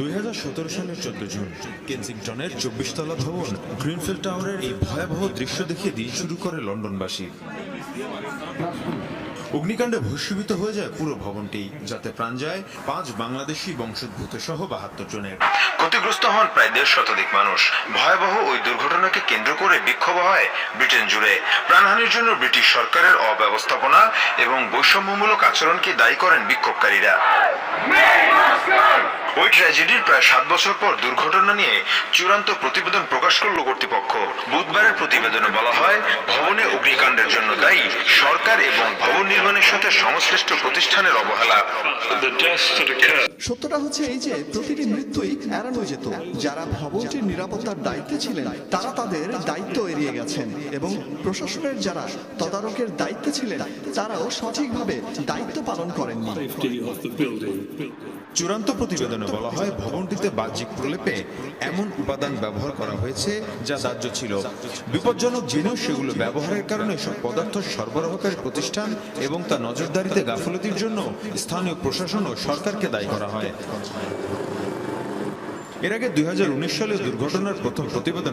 দুই হাজার সতেরো সালের চোদ্দ জুন কেনসিংটনের চব্বিশ তলা ভবন টাওয়ারের এই ভয়াবহ দৃশ্য শুরু করে লন্ডনবাসী। অগ্নিকাণ্ডে ভস্মীভূত হয়ে যায় পুরো ভবনটি, যাতে প্রাণ যায় পাঁচ বাংলাদেশি বংশোদ্ভূত সহ বাহাত্তর জনের। ক্ষতিগ্রস্ত হন প্রায় দেড় শতাধিক মানুষ। ভয়াবহ ওই দুর্ঘটনাকে কেন্দ্র করে বিক্ষোভ হয় ব্রিটেন জুড়ে। প্রাণহানির জন্য ব্রিটিশ সরকারের অব্যবস্থাপনা এবং বৈষম্যমূলক আচরণকে দায়ী করেন বিক্ষোভকারীরা। ট্র্যাজেডির প্রায় সাত বছর পর দুর্ঘটনা নিয়ে চূড়ান্ত প্রতিবেদন প্রকাশ করল কর্তৃপক্ষ। বুধবারের প্রতিবেদনে বলা হয় ভবনে অগ্নিকাণ্ডের জন্য দায়ী সরকার এবং ভবন নির্মাণের সাথে সংশ্লিষ্ট প্রতিষ্ঠানের অবহেলা। সত্যটা হচ্ছে এই যে প্রতিটি মৃত্যুই এড়ানো যেত। যারা ভবনটির নিরাপত্তার দায়িত্বে ছিলেন তারা তাদের দায়িত্ব এড়িয়ে গেছেন এবং প্রশাসনের যারা তদারকের দায়িত্বে ছিলেন তারাও সঠিকভাবে দায়িত্ব পালন করেননি। Building. চূড়ান্ত প্রতিবেদনে বলা হয় ভবনটিতে বাহ্যিক প্রলেপে এমন উপাদান ব্যবহার করা হয়েছে যা দাহ্য ছিল। বিপজ্জনক জেনেও সেগুলো ব্যবহারের কারণে সব পদার্থ সরবরাহকারী প্রতিষ্ঠান এবং তা নজরদারিতে গাফলতির জন্য স্থানীয় প্রশাসন ও সরকারকে দায়ী করা হয়। এর আগে দুই হাজার উনিশ সালে দুর্ঘটনার প্রথম প্রতিবেদন